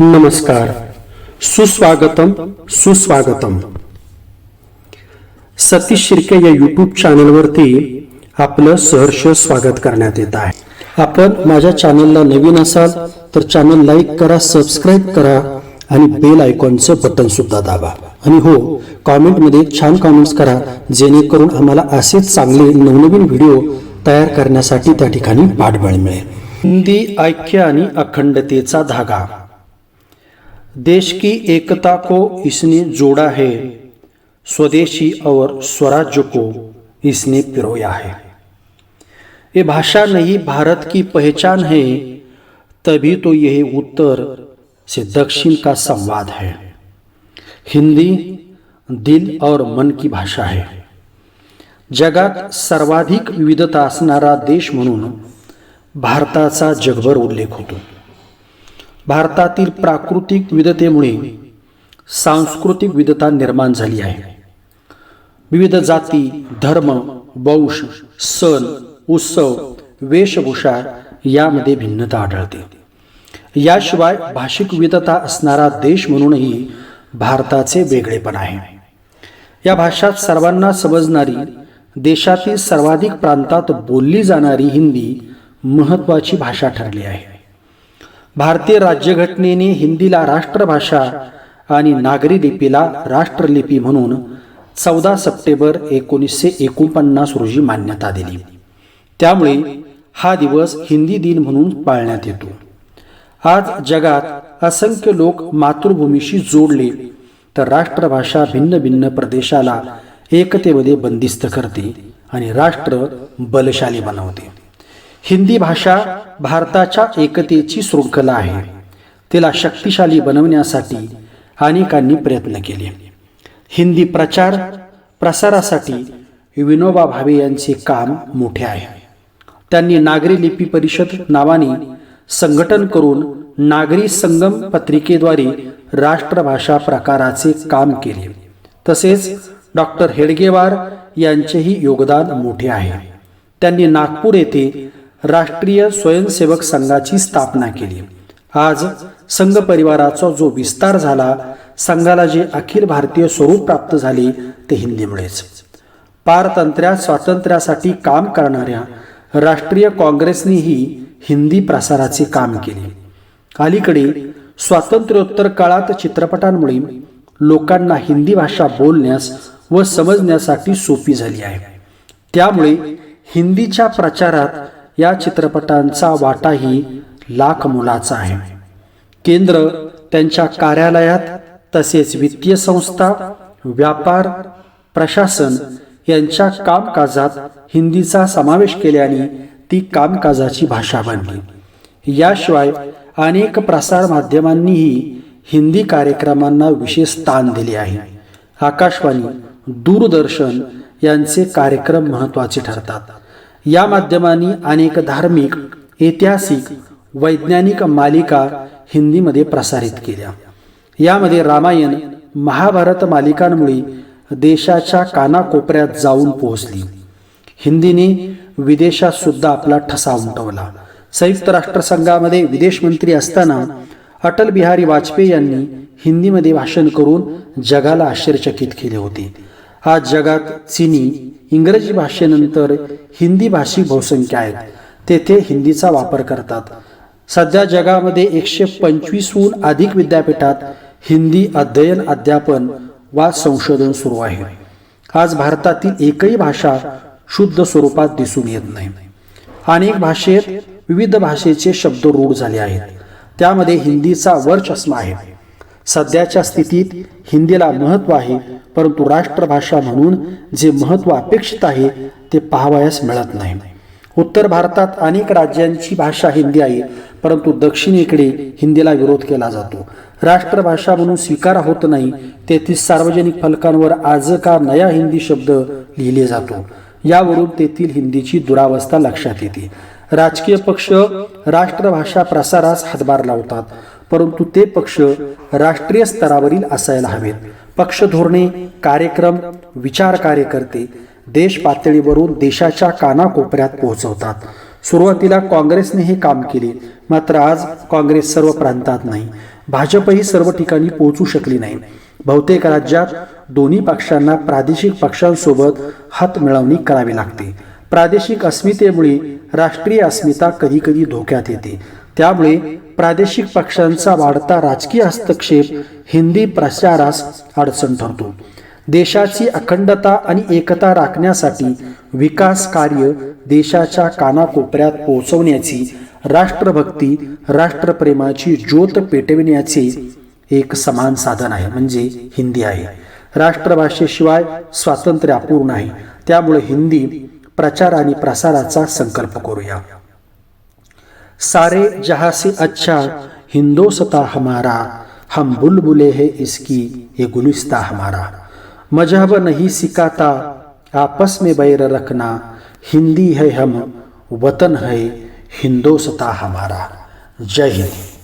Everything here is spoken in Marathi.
नमस्कार। सुस्वागतम सुस्वागतम। सतीश शिर्के या युट्यूब चॅनलवरती आपलं सहर्ष स्वागत करण्यात येत आहे. आपण माझ्या चॅनलला नवीन असाल तर चॅनल लाईक करा सबस्क्राईब करा आणि बेल आयकॉनचं बटन सुद्धा दाबा. आणि हो कॉमेंटमध्ये छान कॉमेंट्स करा जेणेकरून आम्हाला असेच चांगले नवनवीन व्हिडिओ तयार करण्यासाठी त्या ठिकाणी पाठबळ मिळेल. हिंदी ऐक्य आणि अखंडतेचा धागा. देश की एकता को इसने जोड़ा है। स्वदेशी और स्वराज्य को इसने पिरोया है। ये भाषा नहीं, भारत की पहचान है, तभी तो यह उत्तर से दक्षिण का संवाद है। हिंदी दिल और मन की भाषा है। जगात सर्वाधिक विविधता असणारा देश म्हणून भारताचा जगभर उल्लेख होतो। भारतातील प्राकृतिक विविधतेमुळे सांस्कृतिक विविधता निर्माण झाली आहे. विविध जाती धर्म वंश सण उत्सव वेशभूषा यामध्ये भिन्नता आढळते. याशिवाय भाषिक विविधता असणारा देश म्हणूनही भारताचे वेगळेपण आहे. या भाषात सर्वांना समजणारी देशातील सर्वाधिक प्रांतात बोलली जाणारी हिंदी महत्वाची भाषा ठरली आहे. भारतीय राज्यघटनेने हिंदीला राष्ट्रभाषा आणि नागरी लिपीला राष्ट्रलिपी म्हणून चौदा सप्टेंबर एकोणीसशे एकोणपन्नास रोजी मान्यता दिली. त्यामुळे हा दिवस हिंदी दिन म्हणून पाळण्यात येतो. आज जगात असंख्य लोक मातृभूमीशी जोडले तर राष्ट्रभाषा भिन्न भिन्न प्रदेशाला एकतेमध्ये बंदिस्त करते आणि राष्ट्र बलशाली बनवते. हिंदी भाषा भारताच्या एकतेची शृंखला आहे. तिला शक्तिशाली बनवण्यासाठी अनेकांनी प्रयत्न केले. हिंदी प्रचार प्रसारासाठी विनोबा भावे यांचे काम मोठे आहे. त्यांनी नागरी लिपी परिषद नावाने संघटन करून नागरी संगम पत्रिकेद्वारे राष्ट्रभाषा प्रकाराचे काम केले. तसेच डॉक्टर हेडगेवार यांचेही योगदान मोठे आहे. त्यांनी नागपूर येथे राष्ट्रीय स्वयंसेवक संघाची स्थापना केली. आज संघ परिवाराचा जो विस्तार झाला संघाला जे अखिल भारतीय स्वरूप प्राप्त झाले ते हिंदीमुळेच. पारतंत्र्या स्वातंत्र्यासाठी काम करणाऱ्या राष्ट्रीय काँग्रेसनेही हिंदी प्रसाराचे काम केले. अलीकडे स्वातंत्र्योत्तर काळात चित्रपटांमुळे लोकांना हिंदी भाषा बोलण्यास व समजण्यासाठी सोपी झाली आहे. त्यामुळे हिंदीच्या प्रचारात या चित्रपटांचा वाटाही लाख मोलाचा आहे. केंद्र त्यांच्या कार्यालयात तसेच वित्तीय संस्था व्यापार प्रशासन यांच्या कामकाजात हिंदीचा समावेश केल्याने ती कामकाजाची भाषा बनली. याशिवाय अनेक प्रसार माध्यमांनीही हिंदी कार्यक्रमांना विशेष स्थान दिले आहे. आकाशवाणी दूरदर्शन यांचे कार्यक्रम महत्त्वाचे ठरतात. या माध्यमांनी अनेक धार्मिक ऐतिहासिक वैज्ञानिक मालिका हिंदीमध्ये प्रसारित केल्या. यामध्ये रामायण महाभारत मालिकांमुळे देशाच्या कानाकोपऱ्यात जाऊन पोहोचली. हिंदीने विदेशात सुद्धा आपला ठसा उमटवला. संयुक्त राष्ट्रसंघामध्ये विदेश मंत्री असताना अटल बिहारी वाजपेयी यांनी हिंदीमध्ये भाषण करून जगाला आश्चर्यचकित केले होते. आज जगात चिनी इंग्रजी भाषेनंतर हिंदी भाषिक बहुसंख्या आहेत. तेथे हिंदीचा वापर करतात. सध्या जगामध्ये एकशे पंचवीसहून अधिक विद्यापीठात हिंदी अध्ययन अध्यापन वा संशोधन सुरू आहे. आज भारतातील एकही भाषा शुद्ध स्वरूपात दिसून येत नाही. अनेक भाषेत विविध भाषेचे शब्द रूढ झाले आहेत. त्यामध्ये हिंदीचा वरचष्मा आहे. सध्याच्या स्थितीत हिंदीला महत्त्व आहे परंतु राष्ट्रभाषा म्हणून जे महत्त्व अपेक्षित आहे ते पाहावयास मिळत नाही. उत्तर भारतात अनेक राज्यांची भाषा हिंदी आहे परंतु दक्षिणेकडे हिंदीला विरोध केला जातो. राष्ट्रभाषा म्हणून स्वीकार होत नाही तेथील सार्वजनिक फलकांवर आज का नया हिंदी शब्द लिहिले जातो. यावरून तेथील हिंदीची दुरावस्था लक्षात येते. राजकीय पक्ष राष्ट्रभाषा प्रसारास हातभार लावतात परंतु ते पक्ष राष्ट्रीय स्तरावरील असायला हवेत. पक्ष धोरणे कार्यक्रम विचार कार्यकर्ते देश पातळीवरून देशाच्या कानाकोपऱ्यात पोहोचवतात. सुरुवातीला काँग्रेसने हे काम केले मात्र आज काँग्रेस सर्व प्रांतात नाही. भाजपही सर्व ठिकाणी पोहोचू शकली नाही. बहुतेक राज्यात दोन्ही पक्षांना प्रादेशिक पक्षांसोबत हात मिळवणी करावी लागते. प्रादेशिक अस्मितेमुळे राष्ट्रीय अस्मिता कधी कधी धोक्यात येते. त्यामुळे प्रादेशिक पक्षांचा वाढता राजकीय हस्तक्षेप हिंदी प्रचारास अडचण ठरतो. देशाची अखंडता आणि एकता राखण्यासाठी विकास कार्य देशाच्या कानाकोपऱ्यात पोहोचवण्याची राष्ट्रभक्ती राष्ट्रप्रेमाची ज्योत पेटविण्याचे एक समान साधन आहे म्हणजे हिंदी आहे. राष्ट्रभाषेशिवाय स्वातंत्र्य अपूर्ण आहे. त्यामुळे हिंदी प्रचार आणि प्रसाराचा संकल्प करूया. सारे जहासी अच्छा हिंदोसता हमारा हम बुलबुले हैं इसकी, ये गुलिस्ता हमारा। मज़हब नहीं सिखाता, आपस में बैर रखना। हिंदी है हम, वतन है हिंदोसता हमारा। जय हिंद।